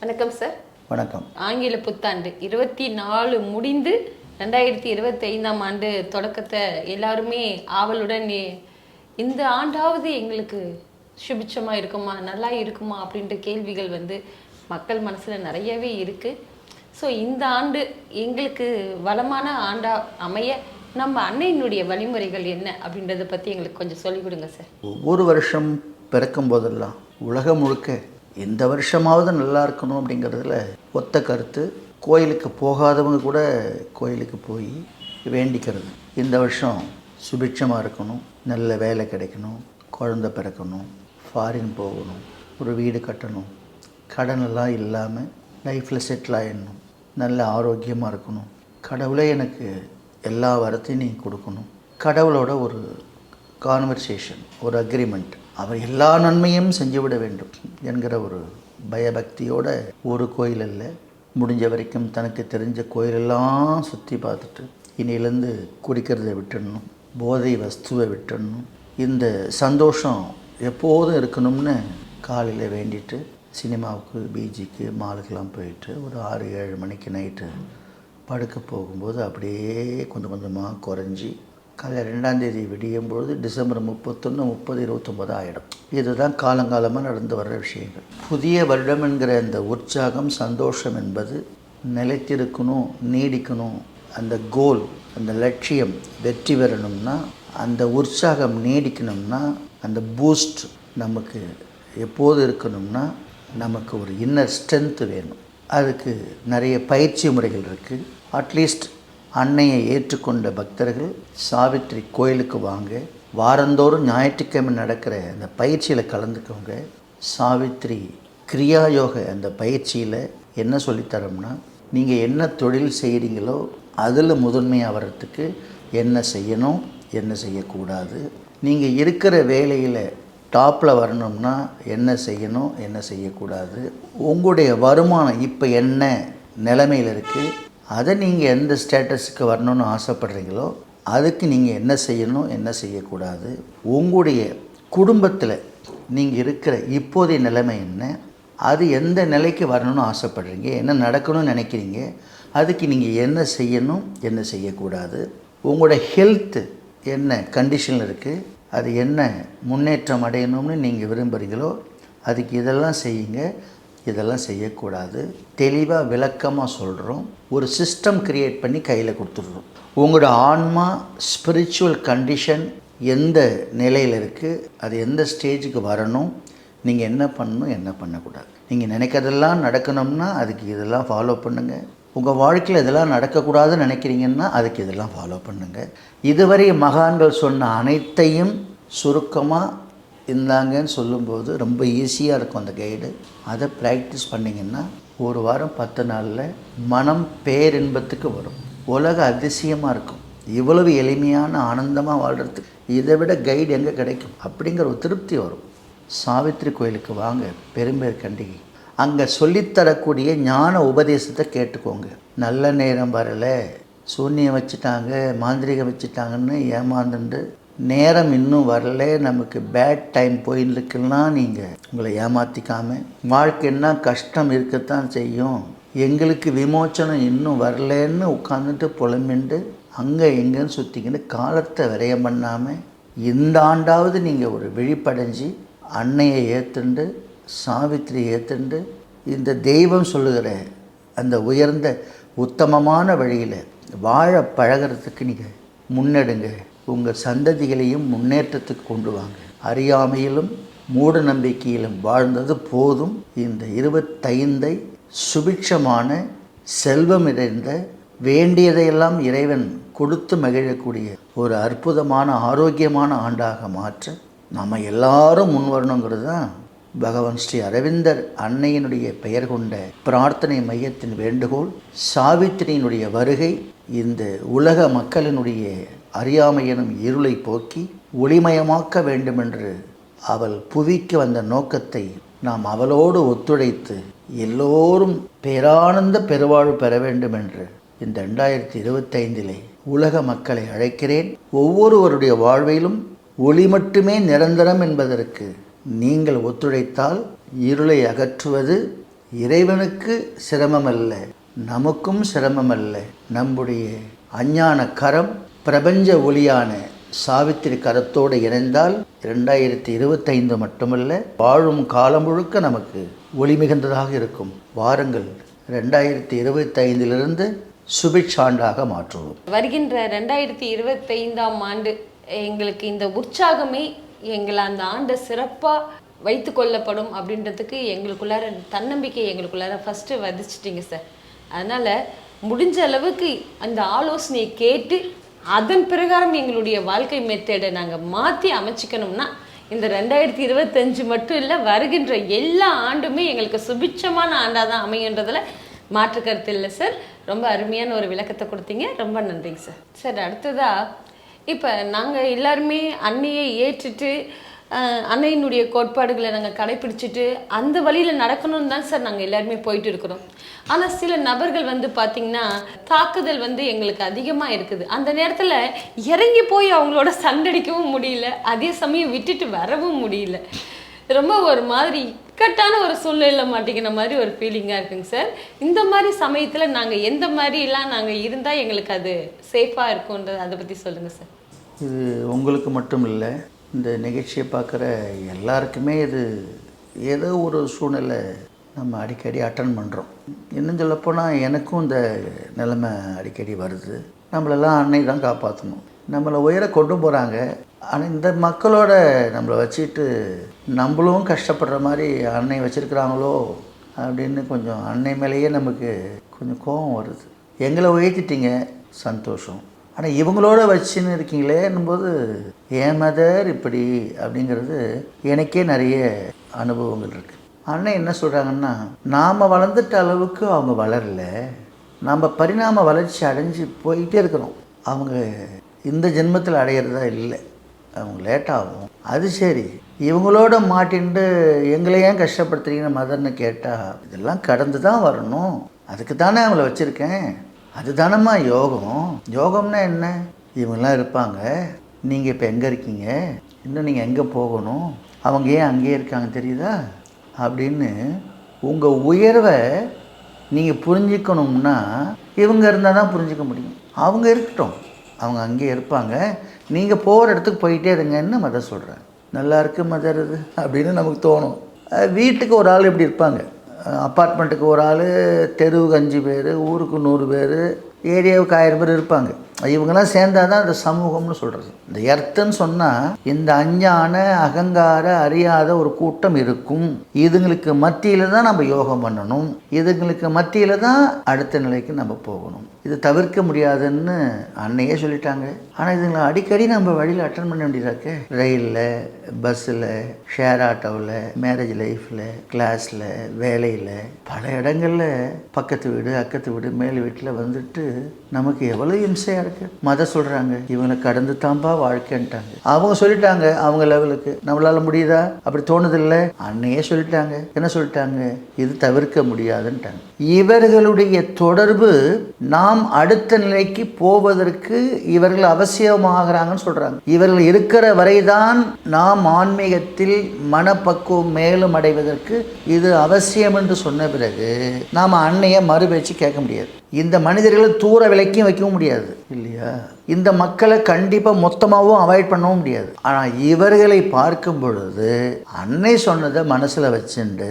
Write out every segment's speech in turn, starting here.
வணக்கம் சார் வணக்கம். ஆங்கில புத்தாண்டு இருபத்தி நாலு முடிந்து ரெண்டாயிரத்தி இருபத்தி ஐந்தாம் ஆண்டு தொடக்கத்தை எல்லாருமே ஆவலுடன் இந்த ஆண்டாவது எங்களுக்கு சுபிட்சமா இருக்குமா? நல்லா இருக்குமா? அப்படின்ற கேள்விகள் வந்து மக்கள் மனசுல நிறையவே இருக்கு. ஸோ இந்த ஆண்டு எங்களுக்கு வளமான ஆண்டா அமைய நம்ம அன்னையினுடைய வழிமுறைகள் என்ன அப்படின்றத பத்தி எங்களுக்கு கொஞ்சம் சொல்லிக் கொடுங்க சார் ஒவ்வொரு வருஷம் பிறக்கும் போதெல்லாம் உலகம் முழுக்க இந்த வருஷமாவது நல்லா இருக்கணும் அப்படிங்கிறதுல ஒத்த கருத்து. கோயிலுக்கு போகாதவங்க கூட கோயிலுக்கு போய் வேண்டிக்கிறது. இந்த வருஷம் சுபிட்சமாக இருக்கணும் நல்ல வேலை கிடைக்கணும் குழந்தை பிறக்கணும் ஃபாரின் போகணும் ஒரு வீடு கட்டணும் கடனெல்லாம் இல்லாமல் லைஃப்பில் செட்டில் ஆயிடணும் நல்ல ஆரோக்கியமாக இருக்கணும். கடவுளே எனக்கு எல்லா வரத்தையும் நீ கொடுக்கணும். கடவுளோட ஒரு கான்வர்சேஷன் ஒரு அக்ரிமெண்ட் அவர் எல்லா நன்மையும் செஞ்சுவிட வேண்டும் என்கிற ஒரு பயபக்தியோட ஒரு கோயில் இல்லை முடிஞ்ச வரைக்கும் தனக்கு தெரிஞ்ச கோயிலெல்லாம் சுற்றி பார்த்துட்டு இனியிலேருந்து குடிக்கிறதை விட்டுடணும் போதை வஸ்துவை விட்டுடணும். இந்த சந்தோஷம் எப்போதும் இருக்கணும்னு காலையில் வேண்டிட்டு சினிமாவுக்கு பீச்சுக்கு மாலுக்கெல்லாம் போயிட்டு ஒரு ஆறு ஏழு மணிக்கு நைட்டு படுக்க போகும்போது அப்படியே கொஞ்சம் கொஞ்சமாக குறைஞ்சி காலையில் ரெண்டாந்தேதி விடியும் பொழுது டிசம்பர் முப்பத்தொன்று முப்பது இருபத்தொம்பது ஆகிடும் இதுதான் காலங்காலமாக நடந்து வர்ற விஷயங்கள். புதிய வருடம் என்கிற அந்த உற்சாகம் சந்தோஷம் என்பது நிலைத்திருக்கணும் நீடிக்கணும். அந்த கோல் அந்த லட்சியம் வெற்றி பெறணும்னா அந்த உற்சாகம் நீடிக்கணும்னா அந்த பூஸ்ட் நமக்கு எப்போது இருக்கணும்னா நமக்கு ஒரு இன்னர் ஸ்ட்ரென்த்து வேணும். அதுக்கு நிறைய பயிற்சி முறைகள் இருக்குது அட்லீஸ்ட் அன்னையை ஏற்றுக்கொண்ட பக்தர்கள் சாவித்ரி கோயிலுக்கு வாங்க வாரந்தோறும் ஞாயிற்றுக்கிழமை நடக்கிற அந்த பயிற்சியில் கலந்துக்கோங்க. சாவித்ரி கிரியா யோக அந்த பயிற்சியில் என்ன சொல்லித்தரோம்னா நீங்கள் என்ன தொழில் செய்கிறீங்களோ அதில் முதன்மையாக வர்றதுக்கு என்ன செய்யணும் என்ன செய்யக்கூடாது. நீங்கள் இருக்கிற வேலையில் டாப்பில் வரணும்னா என்ன செய்யணும் என்ன செய்யக்கூடாது. உங்களுடைய வருமானம் இப்போ என்ன நிலைமையில் இருக்குது அதை நீங்கள் எந்த ஸ்டேட்டஸுக்கு வரணும்னு ஆசைப்படுறீங்களோ அதுக்கு நீங்கள் என்ன செய்யணும் என்ன செய்யக்கூடாது உங்களுடைய குடும்பத்தில் நீங்கள் இருக்கிற இப்போதைய நிலைமை என்ன அது எந்த நிலைக்கு வரணும்னு ஆசைப்படுறீங்க என்ன நடக்கணும்னு நினைக்கிறீங்க அதுக்கு நீங்கள் என்ன செய்யணும் என்ன செய்யக்கூடாது உங்களோட ஹெல்த்து என்ன கண்டிஷனில் இருக்குது அது என்ன முன்னேற்றம் அடையணும்னு நீங்கள் விரும்புகிறீங்களோ அதுக்கு இதெல்லாம் செய்யுங்க. இதெல்லாம் செய்யக்கூடாது. தெளிவாக விளக்கமாக சொல்கிறோம் ஒரு சிஸ்டம் கிரியேட் பண்ணி கையில் கொடுத்துட்றோம். உங்களோட ஆன்மா ஸ்பிரிச்சுவல் கண்டிஷன் எந்த நிலையில் இருக்குது அது எந்த ஸ்டேஜுக்கு வரணும் நீங்கள் என்ன பண்ணணும் என்ன பண்ணக்கூடாது. நீங்கள் நினைக்கிறதெல்லாம் நடக்கணும்னா அதுக்கு இதெல்லாம் ஃபாலோ பண்ணுங்கள் உங்கள் வாழ்க்கையில் இதெல்லாம் நடக்கக்கூடாதுன்னு நினைக்கிறீங்கன்னா அதுக்கு இதெல்லாம் ஃபாலோ பண்ணுங்கள் இதுவரை மகான்கள் சொன்ன அனைத்தையும் சுருக்கமாக இருந்தாங்கன்னு சொல்லும்போது ரொம்ப ஈஸியாக இருக்கும் அந்த கைடு அதை ப்ராக்டிஸ் பண்ணிங்கன்னா ஒரு வாரம் பத்து நாளில் மனம் பேரின்பத்துக்கு வரும். உலக அதிசயமாக இருக்கும். இவ்வளவு எளிமையான ஆனந்தமாக வாழ்கிறதுக்கு இதை விட கைடு எங்கே கிடைக்கும்? அப்படிங்கிற ஒரு திருப்தி வரும். சாவித்திரி கோயிலுக்கு வாங்க பெரும்பேர் கண்டிகை. அங்கே சொல்லித்தரக்கூடிய ஞான உபதேசத்தை கேட்டுக்கோங்க. நல்ல நேரம் வரலை. சூன்யம் வச்சுட்டாங்க மாந்திரிகம் வச்சுட்டாங்கன்னு ஏமாந்துண்டு நேரம் இன்னும் வரல நமக்கு பேட் டைம் போயிருக்குன்னா நீங்கள் உங்களை ஏமாற்றிக்காம வாழ்க்கைன்னா கஷ்டம் இருக்கத்தான் செய்யும். எங்களுக்கு விமோச்சனம் இன்னும் வரலன்னு உட்காந்துட்டு புலம்பிண்டு அங்கே எங்கேன்னு சுற்றிக்கின்னு காலத்தை விரயம் பண்ணாமல் இந்த ஆண்டாவது நீங்கள் ஒரு விழிப்படைஞ்சு அன்னையை ஏற்றுண்டு சாவித்திரி ஏற்றுண்டு இந்த தெய்வம் சொல்லுகிற அந்த உயர்ந்த உத்தமமான வழியில் வாழ பழகிறதுக்கு நீங்கள் முன்னெடுங்க. உங்கள் சந்ததிகளையும் முன்னேற்றத்துக்கு கொண்டு வாங்க. அறியாமையிலும் மூட நம்பிக்கையிலும் வாழ்ந்தது போதும். இந்த இருபத்தைந்தை சுபிக்ஷமான செல்வம் நிறைந்த வேண்டியதையெல்லாம் இறைவன் கொடுத்து மகிழக்கூடிய ஒரு அற்புதமான ஆரோக்கியமான ஆண்டாக மாற்ற நம்ம எல்லாரும் முன்வரணுங்கிறது தான் பகவான் ஸ்ரீ அரவிந்தர் அன்னையினுடைய பெயர் கொண்ட பிரார்த்தனை மையத்தின் வேண்டுகோள் சாவித்திரியினுடைய வருகை இந்த உலக மக்களினுடைய அறியாமை எனும் இருளை போக்கி ஒளிமயமாக்க வேண்டுமென்று அவள் புவிக்கு வந்த நோக்கத்தை நாம் அவளோடு ஒத்துழைத்து எல்லோரும் பேரானந்த பெருவாழ்வு பெற வேண்டும் என்று இந்த ரெண்டாயிரத்தி இருபத்தைந்திலே உலக மக்களை அழைக்கிறேன். ஒவ்வொருவருடைய வாழ்விலும் ஒளி மட்டுமே நிரந்தரம் என்பதற்கு நீங்கள் ஒத்துழைத்தால் இருளை அகற்றுவது இறைவனுக்கு சிரமமல்ல நமக்கும் சிரமமல்ல. நம்முடைய அஞ்ஞான கரம் பிரபஞ்ச ஒளியான சாவித்திரி கரத்தோடு இணைந்தால் இரண்டாயிரத்தி இருபத்தைந்து மட்டுமல்ல வாழும் காலம் முழுக்க நமக்கு ஒளி மிகுந்ததாக இருக்கும். வாருங்கள் ரெண்டாயிரத்தி இருபத்தைந்திலிருந்து சுபிட்சாண்டாக மாற்றுவோம். வருகின்ற ரெண்டாயிரத்தி இருபத்தைந்தாம் ஆண்டு எங்களுக்கு இந்த உற்சாகமே எங்களை அந்த ஆண்டை சிறப்பாக வைத்து கொள்ளப்படும் அப்படின்றதுக்கு எங்களுக்குள்ளார தன்னம்பிக்கை எங்களுக்குள்ளார ஃபஸ்ட்டு விதைச்சிட்டிங்க சார் அதனால் முடிஞ்ச அளவுக்கு அந்த ஆலோசனையை கேட்டு அதன் பிரகாரம் எங்களுடைய வாழ்க்கை மெத்தேடை நாங்கள் மாற்றி அமைச்சிக்கணும்னா இந்த ரெண்டாயிரத்தி இருபத்தஞ்சு மட்டும் இல்லை வருகின்ற எல்லா ஆண்டுமே எங்களுக்கு சுபிட்சமான ஆண்டாக தான் அமையுன்றதில் மாற்று கருத்து இல்லை சார் ரொம்ப அருமையான ஒரு விளக்கத்தை கொடுத்தீங்க. ரொம்ப நன்றிங்க சார் சார் அடுத்ததா இப்போ நாங்கள் எல்லாருமே அன்னையை ஏற்றுட்டு அன்னையினுடைய கோட்பாடுகளை நாங்கள் கடைப்பிடிச்சிட்டு அந்த வழியில் நடக்கணும்னு தான் சார் நாங்கள் எல்லாருமே போயிட்டு இருக்கிறோம். ஆனால் சில நபர்கள் வந்து பார்த்திங்கன்னா தாக்குதல் வந்து எங்களுக்கு அதிகமாக இருக்குது. அந்த நேரத்தில் இறங்கி போய் அவங்களோட சண்டடிக்கவும் முடியல. அதே சமயம் விட்டுட்டு வரவும் முடியல. ரொம்ப ஒரு மாதிரி இக்கட்டான ஒரு சூழ்நிலையில் மாட்டிக்கிற மாதிரி ஒரு ஃபீலிங்காக இருக்குங்க சார். இந்த மாதிரி சமயத்தில் நாங்கள் எந்த மாதிரிலாம் நாங்கள் இருந்தால் எங்களுக்கு அது சேஃபாக இருக்கும்ன்றது அதை பற்றி சொல்லுங்கள் சார். இது உங்களுக்கு மட்டும் இல்லை இந்த நிகழ்ச்சியை பார்க்குற எல்லாருக்குமே இது ஏதோ ஒரு சூழ்நிலை நம்ம அடிக்கடி அட்டன் பண்ணுறோம் இன்னும் சொல்லப்போனால் எனக்கும் இந்த நிலைமை அடிக்கடி வருது. நம்மளெல்லாம் அன்னை தான் காப்பாற்றணும் நம்மளை உயர கொண்டு போகிறாங்க ஆனால் இந்த மக்களோட நம்மளை வச்சுட்டு நம்மளும் கஷ்டப்படுற மாதிரி அன்னை வச்சுருக்குறாங்களோ அப்படின்னு கொஞ்சம் அன்னை மேலேயே நமக்கு கொஞ்சம் கோபம் வருது. எங்களை உயர்த்திட்டீங்க சந்தோஷம். ஆனால் இவங்களோட வச்சுன்னு இருக்கீங்களேன்னும்போது ஏன் மதர் இப்படி? அப்படிங்கிறது எனக்கே நிறைய அனுபவங்கள் இருக்குது அண்ணன் என்ன சொல்கிறாங்கன்னா நாம் வளர்ந்துட்ட அளவுக்கு அவங்க வளரல. நம்ம பரிணாம வளர்ச்சி அடைஞ்சு போயிட்டே இருக்கிறோம். அவங்க இந்த ஜென்மத்தில் அடையிறதா இல்லை. அவங்க லேட்டாகும் அது சரி. இவங்களோட மாட்டின்ட்டு எங்களை ஏன் கஷ்டப்படுத்துறீங்கன்னு மதர்னு கேட்டால் இதெல்லாம் கடந்து தான் வரணும். அதுக்கு தானே அவங்கள வச்சுருக்கேன். அதுதானம்மா யோகம். யோகம்னா என்ன? இவங்கெல்லாம் இருப்பாங்க. நீங்கள் இப்போ எங்கே இருக்கீங்க? இன்னும் நீங்கள் எங்கே போகணும்? அவங்க ஏன் அங்கேயே இருக்காங்க தெரியுதா? அப்படின்னு உங்கள் உயர்வை நீங்கள் புரிஞ்சுக்கணும்னா இவங்க இருந்தால் தான் புரிஞ்சிக்க முடியும். அவங்க இருக்கட்டும். அவங்க அங்கேயே இருப்பாங்க. நீங்கள் போகிற இடத்துக்கு போயிட்டே இருங்கன்னு மதர் சொல்கிறேன் நல்லா இருக்கு மதர் இது அப்படின்னு நமக்கு தோணும். வீட்டுக்கு ஒரு ஆள் இப்படி இருப்பாங்க. அப்பார்ட்மெண்ட்டுக்கு ஒரு ஆள் தெருவுக்கு அஞ்சு பேர் ஊருக்கு நூறு பேர் ஏரியாவுக்கு ஆயிரம் பேர் இருப்பாங்க. இவங்கெல்லாம் சேர்ந்தாதான் தான் அந்த சமூகம்னு சொல்கிறது இந்த எர்த்துன்னு சொன்னால் இந்த அஞ்ஞான அகங்கார அறியாத ஒரு கூட்டம் இருக்கும். இதுங்களுக்கு மத்தியில் தான் நம்ம யோகம் பண்ணணும். இதுங்களுக்கு மத்தியில் தான் அடுத்த நிலைக்கு நம்ம போகணும். இது தவிர்க்க முடியாதுன்னு அன்னையே சொல்லிட்டாங்க. ஆனால் இதுங்களை அடிக்கடி நம்ம வழியில் அட்டன் பண்ண வேண்டியதாக்கு ரயிலில் பஸ்ஸில் ஷேர் ஆட்டோவில் மேரேஜ் லைஃப்பில் கிளாஸில் வேலையில் பல இடங்களில் பக்கத்து வீடு அக்கத்து வீடு மேல் வீட்டில் வந்துட்டு நமக்கு எவ்வளோ இம்சையாக இருக்குது மத சொல்கிறாங்க இவங்களை கடந்து தான்பா வாழ்க்கைன்ட்டாங்க. அவங்க சொல்லிட்டாங்க அவங்க லெவலுக்கு நம்மளால முடியுதா? அப்படி தோணுதில்லை. அன்னையே சொல்லிட்டாங்க. என்ன சொல்லிட்டாங்க? இது தவிர்க்க முடியாதுன்ட்டாங்க. இவர்களுடைய தொடர்பு நாம் அடுத்த நிலைக்கு போவதற்கு இவர்கள் அவசியமாகறாங்கன்னு சொல்கிறாங்க இவர்கள் இருக்கிற வரைதான் நாம் ஆன்மீகத்தில் மனப்பக்குவம் மேலும் அடைவதற்கு இது அவசியம் என்று சொன்ன பிறகு நாம் அன்னையை மறுபேச்சு கேட்க முடியாது. இந்த மனிதர்களை தூர விலைக்கும் வைக்கவும் முடியாது. இல்லையா? இந்த மக்களை கண்டிப்பாக மொத்தமாகவும் அவாய்ட் பண்ணவும் முடியாது. ஆனால் இவர்களை பார்க்கும் பொழுது அன்னை சொன்னதை மனசில் வச்சுண்டு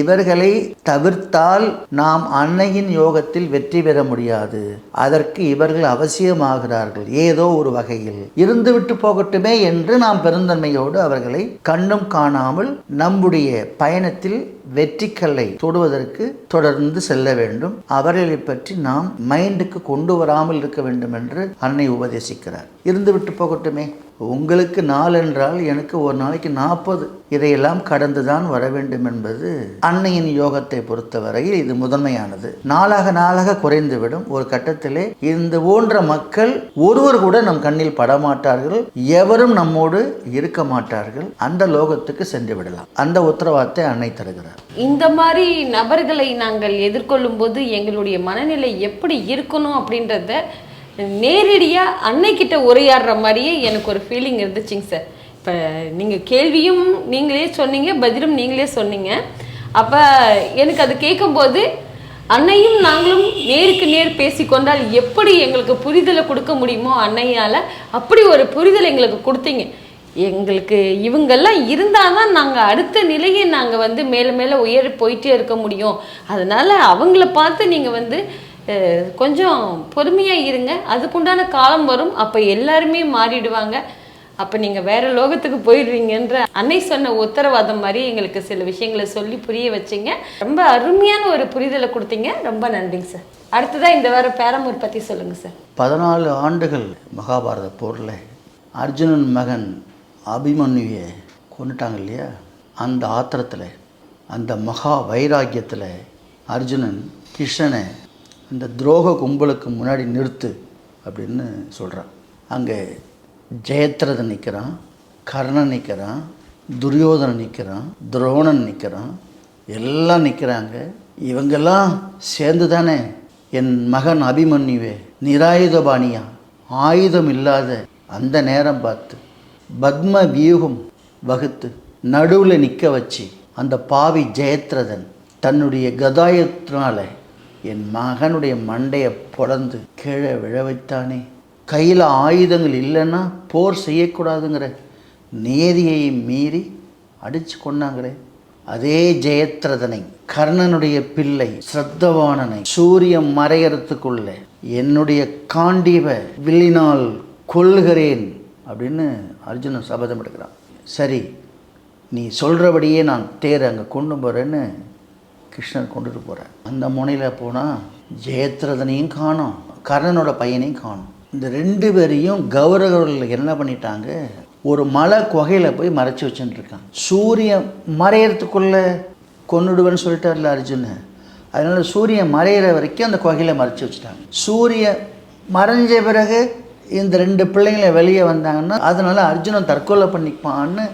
இவர்களை தவிர்த்தால் நாம் அன்னையின் யோகத்தில் வெற்றி பெற முடியாது. அதற்கு இவர்கள் அவசியமாகிறார்கள் ஏதோ ஒரு வகையில். இருந்துவிட்டு போகட்டுமே என்று நாம் பெருந்தன்மையோடு அவர்களை கண்ணும் காணாமல் நம்முடைய பயணத்தில் வெற்றிக்கல்லை தொடுவதற்கு தொடர்ந்து செல்ல வேண்டும். அவர்களை பற்றி நாம் மைண்டுக்கு கொண்டு வராமல் இருக்க வேண்டும் என்று அன்னை உபதேசிக்கிறார். இருந்துவிட்டு போகட்டுமே. உங்களுக்கு நாள் என்றால் எனக்கு ஒரு நாளைக்கு நாற்பது. இதையெல்லாம் கடந்துதான் வர வேண்டும் என்பது அன்னையின் யோகத்தை பொறுத்தவரையில் இது முதன்மையானது. நாளாக நாளாக குறைந்துவிடும். ஒரு கட்டத்திலே இந்த போன்ற மக்கள் ஒருவர் கூட நம் கண்ணில் படமாட்டார்கள். எவரும் நம்மோடு இருக்க மாட்டார்கள். அந்த லோகத்துக்கு சென்று விடலாம். அந்த உத்தரவாதத்தை அன்னை தருகிறார். இந்த மாதிரி நபர்களை நாங்கள் எதிர்கொள்ளும் போது எங்களுடைய மனநிலை எப்படி இருக்கணும் அப்படின்றத நேரடியாக அன்னைக்கிட்ட உரையாடுற மாதிரியே எனக்கு ஒரு ஃபீலிங் இருந்துச்சுங்க சார் இப்போ நீங்கள் கேள்வியும் நீங்களே சொன்னீங்க பதிலும் நீங்களே சொன்னீங்க. அப்போ எனக்கு அது கேட்கும்போது அன்னையும் நாங்களும் நேருக்கு நேர் பேசிக்கொண்டால் எப்படி எங்களுக்கு புரிதலை கொடுக்க முடியுமோ அன்னையால் அப்படி ஒரு புரிதல் எங்களுக்கு கொடுத்தீங்க. எங்களுக்கு இவங்கெல்லாம் இருந்தால் தான் நாங்கள் அடுத்த நிலையை நாங்கள் வந்து மேலே மேலே உயர் போயிட்டே இருக்க முடியும். அதனால் அவங்கள பார்த்து நீங்கள் வந்து கொஞ்சம் பொறுமையாக இருங்க. அதுக்குண்டான காலம் வரும். அப்போ எல்லாருமே மாறிடுவாங்க. அப்போ நீங்கள் வேற லோகத்துக்கு போயிடுவீங்கன்ற அன்னை சொன்ன உத்தரவாதம் மாதிரி எங்களுக்கு சில விஷயங்களை சொல்லி புரிய வச்சீங்க. ரொம்ப அருமையான ஒரு புரிதலை கொடுத்தீங்க. ரொம்ப நன்றிங்க சார். அடுத்ததாக இந்த வாரம் பேரமூர் பற்றி சொல்லுங்கள் சார். பதினாலு ஆண்டுகள் மகாபாரத போரில் அர்ஜுனன் மகன் அபிமன்யுவை கொண்டுட்டாங்க இல்லையா? அந்த ஆத்திரத்தில் அந்த மகா வைராக்கியத்தில் அர்ஜுனன் கிருஷ்ணனை இந்த துரோக கும்பலுக்கு முன்னாடி நிறுத்து அப்படின்னு சொல்கிறான் அங்கே ஜெயத்ரதன் நிற்கிறான் கர்ணன் நிற்கிறான் துரியோதனன் நிற்கிறான் துரோணன் நிற்கிறான் எல்லாம் நிற்கிறாங்க இவங்கெல்லாம் சேர்ந்து தானே என் மகன் அபிமன்யுவே நிராயுதபாணியா? ஆயுதம் இல்லாத அந்த நேரம் பார்த்து பத்ம வியூகம் வகுத்து நடுவில் நிற்க வச்சு அந்த பாவி ஜெயத்ரதன் தன்னுடைய கதாயத்தினால என் மகனுடைய மண்டையை பொளந்து கீழே விழ வைத்தானே? கையில் ஆயுதங்கள் இல்லைன்னா போர் செய்யக்கூடாதுங்கிற நியதியை மீறி அடிச்சு கொண்டாங்களே. அதே ஜெயத்ரதனை கர்ணனுடைய பிள்ளை ஸ்ரத்தவானனை சூரியன் மறையறதுக்குள்ள என்னுடைய காண்டீவ வில்லினால் கொள்கிறேன் அப்படின்னு அர்ஜுனன் சபதம் எடுக்கிறான். சரி நீ சொல்கிறபடியே நான் தேர் அங்கே கொண்டு போகிறேன்னு கிருஷ்ணர் கொண்டுட்டு போகிறார் அந்த முனையில் போனால் ஜெயத்ரதனையும் காணோம் கர்ணனோட பையனையும் காணோம். இந்த ரெண்டு பேரையும் கௌரவர்கள் என்ன பண்ணிட்டாங்க? ஒரு மலை குகையில் போய் மறைச்சி வச்சுட்டுருக்கான் சூரியன் மறையறதுக்குள்ளே கொன்னுடுவேன்னு சொல்லிட்டார்ல அர்ஜுனன் அதனால் சூரியன் மறையிற வரைக்கும் அந்த குகையில் மறைச்சி வச்சுட்டாங்க. சூரியன் மறைஞ்ச பிறகு இந்த ரெண்டு பிள்ளைங்களை வெளியே வந்தாங்கன்னா அதனால் அர்ஜுனன் தற்கொலை பண்ணிப்பான்னு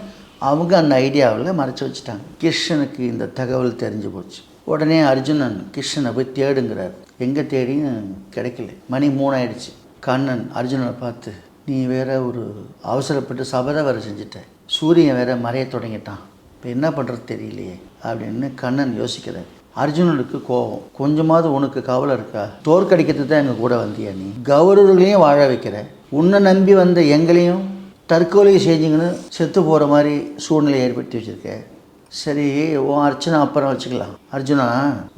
அவங்க அந்த ஐடியாவில் மறைச்சி வச்சுட்டாங்க. கிருஷ்ணனுக்கு இந்த தகவல் தெரிஞ்சு போச்சு. உடனே அர்ஜுனன் கிருஷ்ணனை போய் தேடுங்கிறார். எங்கே தேடியும் கிடைக்கல. மணி மூணாயிடுச்சு. கண்ணன் அர்ஜுனனை பார்த்து நீ வேற ஒரு அவசரப்பட்டு சபதம் வேற செஞ்சிட்ட. சூரியன் வேற மறைய தொடங்கிட்டான். இப்போ என்ன பண்ணுறது தெரியலையே. அப்படின்னு கண்ணன் யோசிக்கிறார். அர்ஜுனனுக்கு கோபம். கொஞ்சமாவது உனக்கு கவலை இருக்கா? தோற்கடிக்கிறது தான் எங்கள் கூட வந்தியா நீ? கௌரவர்களையும் வாழ வைக்கிற. உன்னை நம்பி வந்த எங்களையும் தற்கொலை செஞ்சுங்கன்னு செத்து போகிற மாதிரி சூழ்நிலை ஏற்படுத்தி வச்சுருக்க. சரி ஓ அர்ச்சனா அப்புறம் வச்சுக்கலாம். அர்ஜுனா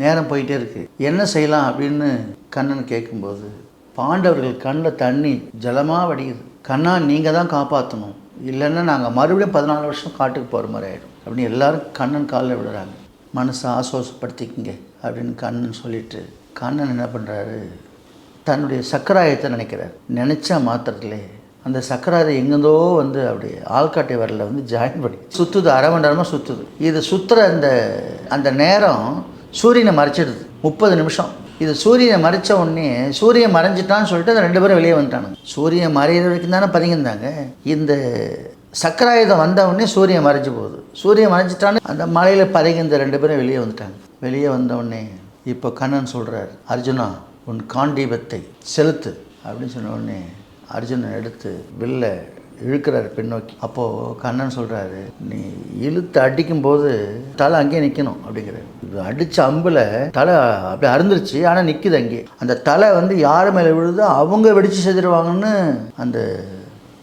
நேரம் போயிட்டே இருக்கு. என்ன செய்யலாம் அப்படின்னு கண்ணன் கேட்கும்போது பாண்டவர்கள் கண்ணில் தண்ணி ஜலமாக வடியுது. கண்ணா நீங்கள் தான் காப்பாற்றணும் இல்லைன்னா நாங்கள் மறுபடியும் பதினாலு வருஷம் காட்டுக்கு போகிற மாதிரி ஆகிடும் அப்படின்னு எல்லாரும் கண்ணன் காலில் விடுறாங்க. மனசை ஆசுவாசப்படுத்திக்கிங்க அப்படின்னு கண்ணன் சொல்லிட்டு கண்ணன் என்ன பண்ணுறாரு தன்னுடைய சக்கராயத்தை நினைக்கிறார். நினச்ச மாத்திரத்திலே அந்த சக்கராதை எங்கேருந்தோ வந்து அப்படி ஆள்காட்டை வரல வந்து ஜாயின் பண்ணி சுற்றுது அரை மணி நேரமாக சுற்றுது இது சுற்றுற அந்த அந்த நேரம் சூரியனை மறைச்சிடுது. முப்பது நிமிஷம். இது சூரியனை மறைச்ச உடனே சூரியன் மறைஞ்சிட்டான்னு சொல்லிட்டு அந்த ரெண்டு பேரும் வெளியே வந்துட்டானுங்க. சூரியன் மறையிற வரைக்கும் தானே பதுங்கியிருந்தாங்க. இந்த சக்கராயுதம் வந்த உடனே சூரியன் மறைஞ்சு போகுது. சூரியன் மறைஞ்சிட்டான்னு அந்த மலையில் பதங்கி ரெண்டு பேரும் வெளியே வந்துட்டாங்க. வெளியே வந்த உடனே இப்போ கண்ணன் சொல்கிறார் அர்ஜுனா உன் காண்டீபத்தை செலுத்து அப்படின்னு சொன்ன உடனே அர்ஜுனன் எடுத்து வில்ல இழுக்கிறாரு பின்னோக்கி. அப்போது கண்ணன் சொல்கிறாரு நீ இழுத்து அடிக்கும்போது தலை அங்கேயே நிற்கணும் அப்படிங்கிறாரு. இது அடித்த அம்பில் தலை அப்படி அருந்துருச்சு ஆனால் நிற்குது அங்கேயே அந்த தலை வந்து யார் மேலே விழுதோ அவங்க வெடித்து செதுருவாங்கன்னு அந்த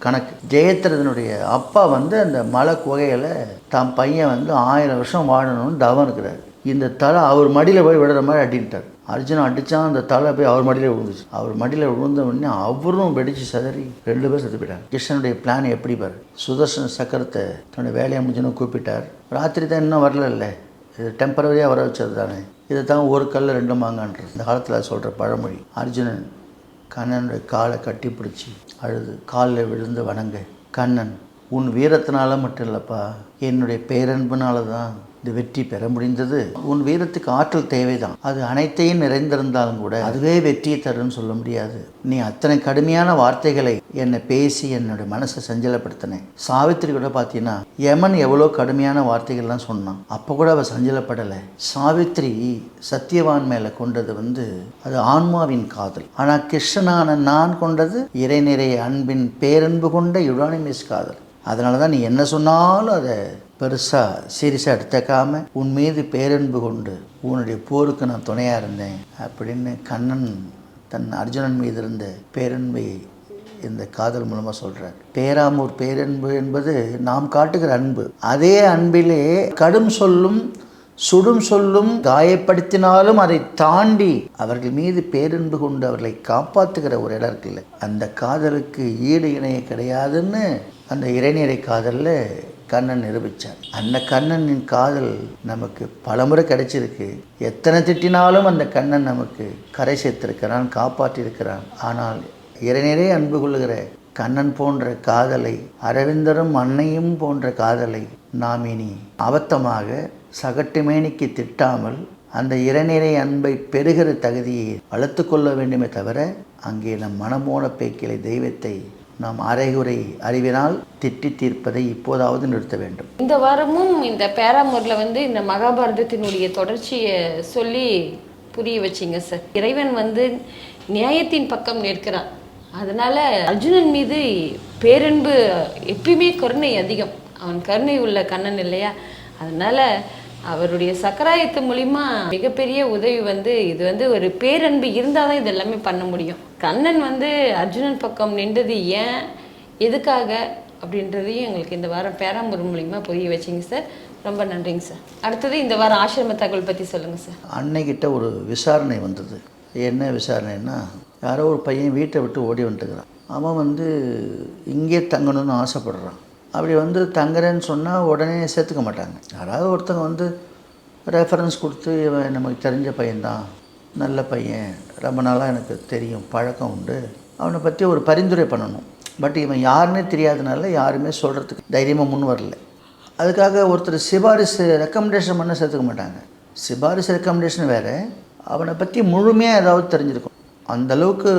கணக்கு. ஜெயத்ரதனுடைய அப்பா வந்து அந்த மலை குகையில் தான் பையன் வந்து ஆயிரம் வருஷம் வாழணும்னு தவம் இருக்கிறார். இந்த தலை அவர் மடியில் போய் விடுற மாதிரி அடின்ட்டார் அர்ஜுனன் அடித்தான் அந்த தலை போய் அவர் மடியில் விழுந்துச்சு அவர் மடியில் விழுந்த உடனே அவரும் வெடிச்சு சதறி ரெண்டு பேரும் செத்து போயிட்டார் கிருஷ்ணனுடைய பிளான் எப்படி பாரு? சுதர்சன சக்கரத்தை தன்னுடைய வேலையை முடிஞ்சுன்னு கூப்பிட்டார். ராத்திரி தான் இன்னும் வரல இல்லை இது டெம்பரவரியாக வர வச்சது தானே. இதை தான் ஒரு கல்லில் ரெண்டு மாங்கான்றது. இந்த காலத்தில் சொல்கிற பழமொழி. அர்ஜுனன் கண்ணனுடைய காலை கட்டி பிடிச்சி அழுது காலில் விழுந்து வணங்க. கண்ணன் உன் வீரத்தினால மட்டும் இல்லைப்பா என்னுடைய பேரன்புனால தான் இந்த வெற்றி பெற முடிந்தது. உன் வீரத்துக்கு ஆற்றல் தேவைதான். அது அனைத்தையும் நிறைந்திருந்தாலும் கூட அதுவே வெற்றியை தரும்னு சொல்ல முடியாது. நீ அத்தனை கடுமையான வார்த்தைகளை என்னை பேசி என்னுடைய மனசை சஞ்சலப்படுத்தினேன் சாவித்திரி கூட பார்த்தீங்கன்னா யமன் எவ்வளோ கடுமையான வார்த்தைகள்லாம் சொன்னான். அப்போ கூட அவள் சஞ்சலப்படலை. சாவித்திரி சத்தியவான் மேலே கொண்டது வந்து அது ஆன்மாவின் காதல். ஆனால் கிருஷ்ணனான நான் கொண்டது இறைநிறை அன்பின் பேரன்பு கொண்ட யுரானிமிஸ் காதல். அதனால தான் நீ என்ன சொன்னாலும் அதை பெருசாக சீரியஸாக எடுத்துக்காமல் உன் மீது பேரன்பு கொண்டு உன்னுடைய போருக்கு நான் துணையாக இருந்தேன் அப்படின்னு கண்ணன் தன் அர்ஜுனன் மீது இருந்த பேரன்பை இந்த காதல் மூலமாக சொல்கிறார் பேராமூர் பேரன்பு என்பது நாம் காட்டுகிற அன்பு. அதே அன்பிலே கடும் சொல்லும் சுடும் சொல்லும் காயப்படுத்தினாலும் அதை தாண்டி அவர்கள் மீது பேரன்பு கொண்டு அவர்களை காப்பாற்றுகிற ஒரு இடம் இருக்குல்ல அந்த காதலுக்கு ஈடு இணைய கிடையாதுன்னு அந்த இறைநீரை காதலில் கண்ணன் நிரூபித்தார் அந்த கண்ணனின் காதல் நமக்கு பலமுறை கிடைச்சிருக்கு. எத்தனை திட்டினாலும் அந்த கண்ணன் நமக்கு கரை சேர்த்திருக்கிறான் காப்பாற்றியிருக்கிறான். ஆனால் இறைநீரே அன்பு கொள்ளுகிற கண்ணன் போன்ற காதலை அரவிந்தரும் அன்னையும் போன்ற காதலை நாம் இனி அபத்தமாக சகட்டுமேனிக்கு திட்டாமல் அந்த இறைநிறை அன்பை பெறுகிற தகுதியை வளர்த்து கொள்ள வேண்டுமே தவிர அங்கே நம் மனமோன பேக்கிலை தெய்வத்தை நாம் அரைகுறை அறிவினால் திட்டி தீர்ப்பதை இப்போதாவது நிறுத்த வேண்டும். இந்த வாரமும் இந்த பேராமூரில் வந்து இந்த மகாபாரதத்தினுடைய தொடர்ச்சியை சொல்லி புரிய வச்சிங்க சார். இறைவன் வந்து நியாயத்தின் பக்கம் நிற்கிறான். அதனால அர்ஜுனன் மீது பேரன்பு எப்பயுமே கருணை அதிகம். அவன் கருணை உள்ள கண்ணன் இல்லையா? அதனால அவருடைய சக்கராயத்து மூலிமா மிகப்பெரிய உதவி வந்து இது வந்து ஒரு பேரன்பு இருந்தால் தான் இது எல்லாமே பண்ண முடியும். கண்ணன் வந்து அர்ஜுனன் பக்கம் நின்றது ஏன் எதுக்காக அப்படின்றதையும் எங்களுக்கு இந்த வாரம் பேராம்பூர் மூலிமா புரிய வச்சிங்க சார். ரொம்ப நன்றிங்க சார். அடுத்தது இந்த வாரம் ஆசிரம தகவல் பற்றி சொல்லுங்கள் சார். அன்னைக்கிட்ட ஒரு விசாரணை வந்தது. என்ன விசாரணைன்னா யாரோ ஒரு பையன் வீட்டை விட்டு ஓடி வந்துட்டுக்கிறான் அவன் வந்து இங்கே தங்கணும்னு ஆசைப்படுறான். அப்படி வந்து தங்குறேன்னு சொன்னால் உடனே சேர்த்துக்க மாட்டாங்க. யாராவது ஒருத்தங்க வந்து ரெஃபரன்ஸ் கொடுத்து இவன் நமக்கு தெரிஞ்ச பையன்தான் நல்ல பையன் ரொம்ப நாளாக எனக்கு தெரியும் பழக்கம் உண்டு. அவனை பற்றி ஒரு பரிந்துரை பண்ணணும். பட் இவன் யாருன்னே தெரியாதனால யாருமே சொல்கிறதுக்கு தைரியமாக முன் வரல. அதுக்காக ஒருத்தர் சிபாரிசு ரெக்கமெண்டேஷன் பண்ண சேர்த்துக்க மாட்டாங்க. சிபாரிசு ரெக்கமெண்டேஷன் வேறு. அவனை பற்றி முழுமையாக ஏதாவது தெரிஞ்சிருக்கும். அந்த அளவுக்கு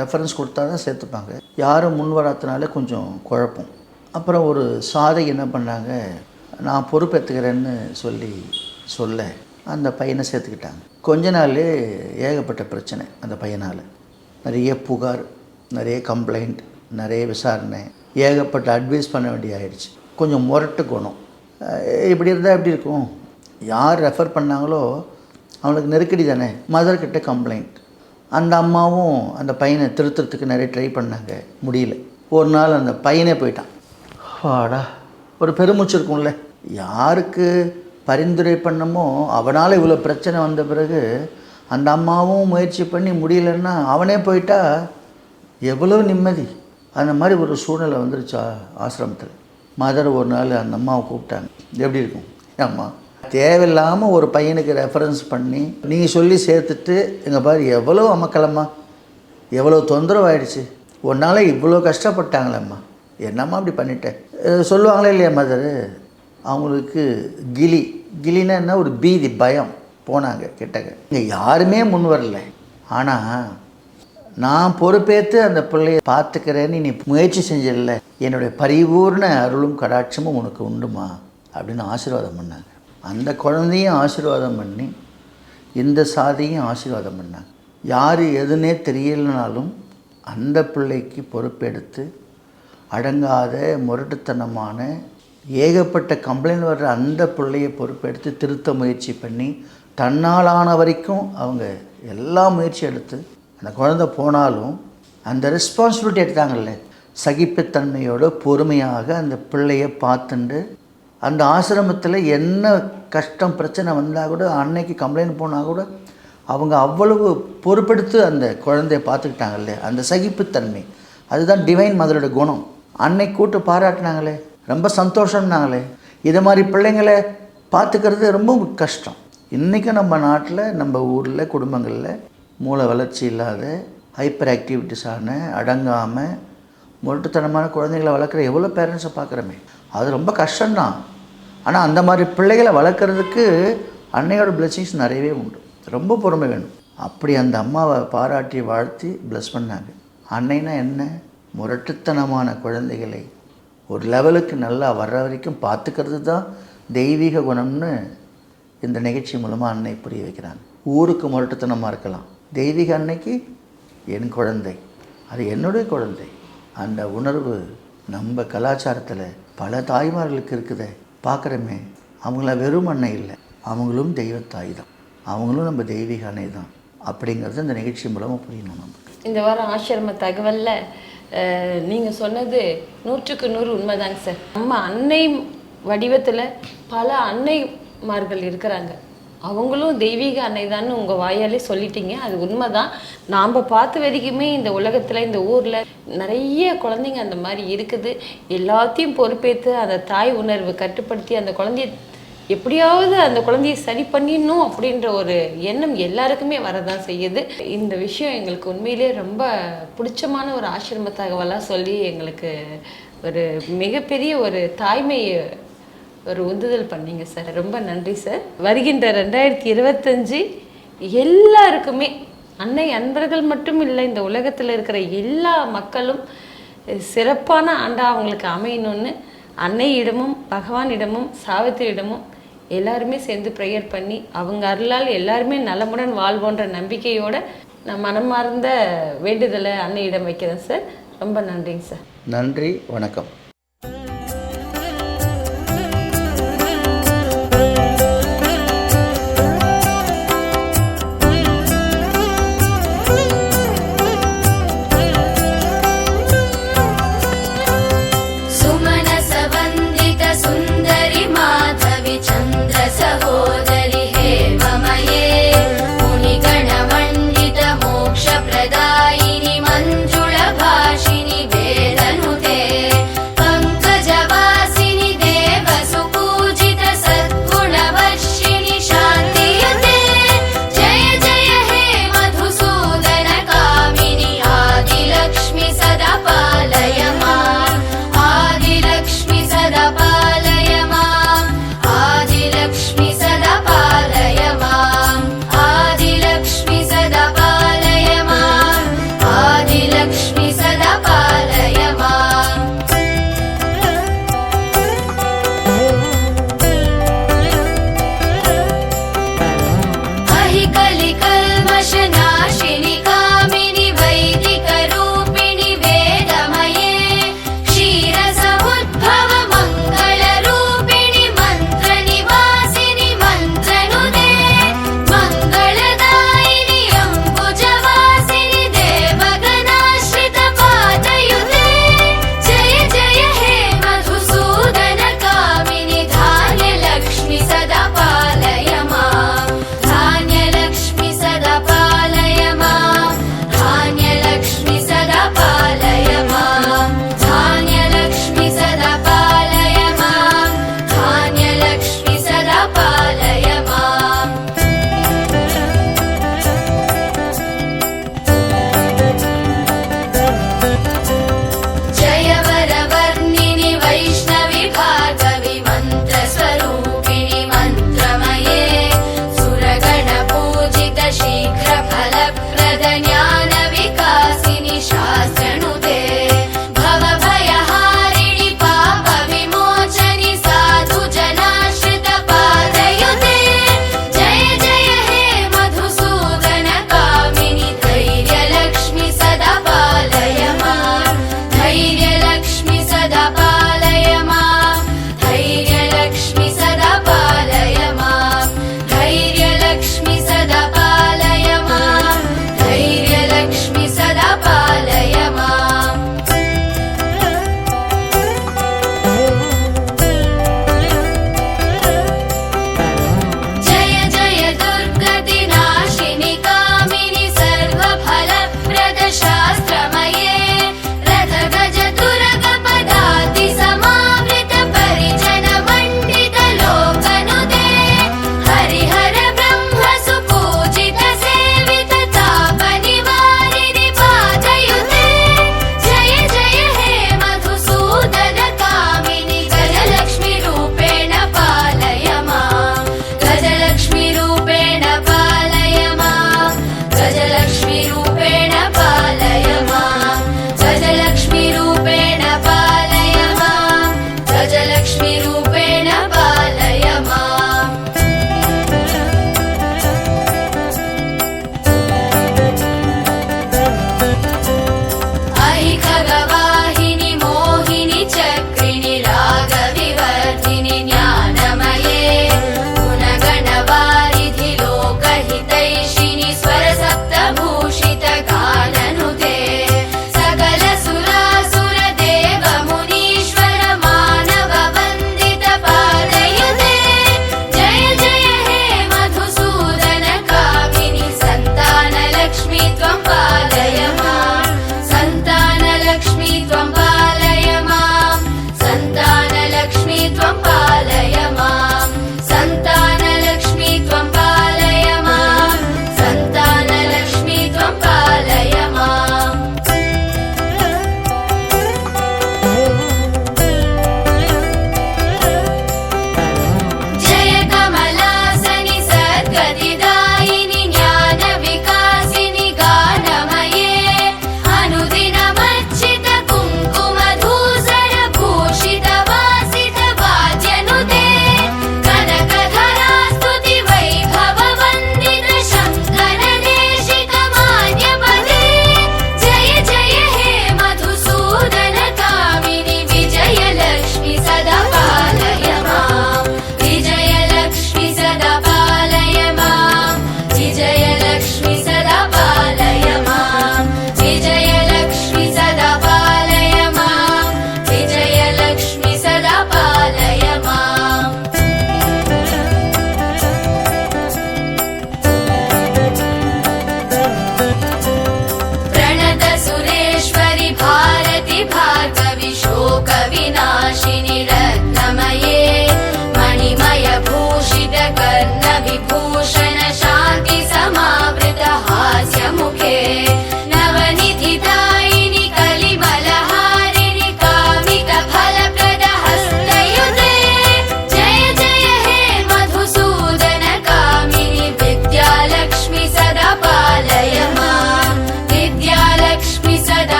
ரெஃபரன்ஸ் கொடுத்தா தான் சேர்த்துப்பாங்க. யாரும் முன் வராதனால கொஞ்சம் குழப்பம். அப்புறம் ஒரு சாதை என்ன பண்ணாங்க? நான் பொறுப்பேற்றுக்கிறேன்னு சொல்லி சொல்ல அந்த பையனை சேர்த்துக்கிட்டாங்க. கொஞ்ச நாள் ஏகப்பட்ட பிரச்சனை அந்த பையனால். நிறைய புகார் நிறைய கம்ப்ளைண்ட் நிறைய விசாரணை. ஏகப்பட்ட அட்வைஸ் பண்ண வேண்டிய ஆயிடுச்சு கொஞ்சம் முரட்டு குணம். இப்படி இருந்தால் எப்படி இருக்கும்? யார் ரெஃபர் பண்ணாங்களோ அவனுக்கு நெருக்கடி தானே? மதர்கிட்ட கம்ப்ளைண்ட் அந்த அம்மாவும் அந்த பையனை திருத்துறதுக்கு நிறைய ட்ரை பண்ணாங்க. முடியல. ஒரு நாள் அந்த பையனே போயிட்டான். அப்பாடா ஒரு பெருமூச்சு இருக்கும்ல. யாருக்கு பரிந்துரை பண்ணமோ அவனால் இவ்வளோ பிரச்சனை வந்த பிறகு அந்த அம்மாவும் முயற்சி பண்ணி முடியலன்னா அவனே போயிட்டா எவ்வளோ நிம்மதி. அந்த மாதிரி ஒரு சூழ்நிலை வந்துருச்சா ஆசிரமத்தில். மதர் ஒரு நாள் அந்த அம்மாவை கூப்பிட்டாங்க. எப்படி இருக்கும்? அம்மா தேவையில்லாமல் ஒரு பையனுக்கு ரெஃபரன்ஸ் பண்ணி நீங்கள் சொல்லி சேர்த்துட்டு எங்கள் பாரு எவ்வளோ அமக்கலம்மா. எவ்வளோ தொந்தரவு ஆகிடுச்சு ஒரு உன்னால் இவ்வளோ கஷ்டப்பட்டாங்களேம்மா. என்னம்மா அப்படி பண்ணிட்டேன் சொல்லுவாங்களே இல்லையா மதர்? அவங்களுக்கு கிலி கிலின்னா என்ன? ஒரு பீதி பயம் போனாங்க கிட்டக்க. இங்கே யாருமே முன் வரல. ஆனால் நான் பொறுப்பேற்று அந்த பிள்ளையை பார்த்துக்கிறேன்னு நீ முயற்சி செஞ்சிடல என்னுடைய பரிபூர்ண அருளும் கடாட்சமும் உனக்கு உண்டுமா? அப்படின்னு ஆசீர்வாதம் பண்ணாங்க. அந்த குழந்தையும் ஆசீர்வாதம் பண்ணி இந்த சாதியும் ஆசீர்வாதம் பண்ணாங்க. யார் எதுனே தெரியலனாலும் அந்த பிள்ளைக்கு பொறுப்பெடுத்து அடங்காத முரட்டுத்தனமான ஏகப்பட்ட கம்ப்ளைண்ட் வர்ற அந்த பிள்ளையை பொறுப்பெடுத்து திருத்த முயற்சி பண்ணி தன்னாலான வரைக்கும் அவங்க எல்லா முயற்சி எடுத்து அந்த குழந்தை போனாலும் அந்த ரெஸ்பான்சிபிலிட்டி எடுத்தாங்கல்ல சகிப்புத்தன்மையோடு பொறுமையாக அந்த பிள்ளையை பார்த்துண்டு அந்த ஆசிரமத்தில் என்ன கஷ்டம் பிரச்சனை வந்தால் கூட அன்னைக்கு கம்ப்ளைண்ட் போனால் கூட அவங்க அவ்வளவு பொறுப்பெடுத்து அந்த குழந்தைய பார்த்துக்கிட்டாங்கல்ல அந்த சகிப்புத்தன்மை. அதுதான் டிவைன் மதரோட குணம். அன்னை கூட்டு பாராட்டினாங்களே ரொம்ப சந்தோஷம்னாங்களே. இதை மாதிரி பிள்ளைங்களை பார்த்துக்கிறது ரொம்ப கஷ்டம். இன்றைக்கும் நம்ம நாட்டில் நம்ம ஊரில் குடும்பங்களில் மூளை வளர்ச்சி இல்லாத ஹைப்பர் ஆக்டிவிட்டிஸான அடங்காமல் முரட்டுத்தனமான குழந்தைகளை வளர்க்குற எவ்வளோ பேரண்ட்ஸை பார்க்குறோமே. அது ரொம்ப கஷ்டம்தான். ஆனால் அந்த மாதிரி பிள்ளைகளை வளர்க்குறதுக்கு அன்னையோட பிளெஸ்ஸிங்ஸ் நிறையவே உண்டு. ரொம்ப பொறுமை வேணும். அப்படி அந்த அம்மாவை பாராட்டி வாழ்த்தி ப்ளஸ் பண்ணாங்க. அன்னைனா என்ன? முரட்டுத்தனமான குழந்தைகளை ஒரு லெவலுக்கு நல்லா வர்ற வரைக்கும் பார்த்துக்கிறது தான் தெய்வீக குணம்னு இந்த நிகழ்ச்சி மூலமாக அன்னை புரிய வைக்கிறாங்க. ஊருக்கு முரட்டுத்தனமாக இருக்கலாம். தெய்வீக அன்னைக்கு என் குழந்தை. அது என்னுடைய குழந்தை. அந்த உணர்வு நம்ம கலாச்சாரத்தில் பல தாய்மார்களுக்கு இருக்குத. பார்க்குறோமே அவங்கள வெறும் அன்னை இல்லை. அவங்களும் தெய்வத்தாய் தான். அவங்களும் நம்ம தெய்வீக அன்னை தான். அப்படிங்கிறது இந்த நிகழ்ச்சி மூலமாக புரியணும் நமக்கு. இந்த வாரம் ஆசிரம தகவல்ல அஹ், நீங்க சொன்னது நூற்றுக்கு நூறு உண்மைதாங்க சார். நம்ம அன்னை வடிவத்துல பல அன்னைமார்கள் இருக்கிறாங்க. அவங்களும் தெய்வீக அன்னை தான் உங்க வாயாலே சொல்லிட்டீங்க. அது உண்மைதான். நாம் பார்த்த வரைக்குமே இந்த உலகத்துல இந்த ஊர்ல நிறைய குழந்தைங்க அந்த மாதிரி இருக்குது. எல்லாத்தையும் பொறுப்பேற்று அந்த தாய் உணர்வு கட்டுப்படுத்தி அந்த குழந்தைய எப்படியாவது அந்த குழந்தையை சரி பண்ணிடணும் அப்படின்ற ஒரு எண்ணம் எல்லாருக்குமே வரதான் செய்யுது. இந்த விஷயம் எங்களுக்கு உண்மையிலேயே ரொம்ப பிடிச்சமான ஒரு ஆசிரம தகவலாக சொல்லி எங்களுக்கு ஒரு மிகப்பெரிய ஒரு தாய்மையை ஒரு உந்துதல் பண்ணீங்க சார். ரொம்ப நன்றி சார். வருகின்ற ரெண்டாயிரத்தி இருபத்தஞ்சு எல்லாருக்குமே அன்னை அன்பர்கள் மட்டும் இல்லை இந்த உலகத்தில் இருக்கிற எல்லா மக்களும் சிறப்பான ஆண்டா அவங்களுக்கு அமையணும்னு அன்னையிடமும் பகவானிடமும் சாவித்திரியிடமும் எல்லாருமே சேர்ந்து ப்ரேயர் பண்ணி அவங்க அருளால் எல்லாருமே நலமுடன் வாழ்வோன்ற நம்பிக்கையோட நான் மனமார்ந்த வேண்டுதலை அன்னையிடம் வைக்கிறேன் சார் ரொம்ப நன்றிங்க சார் நன்றி வணக்கம்.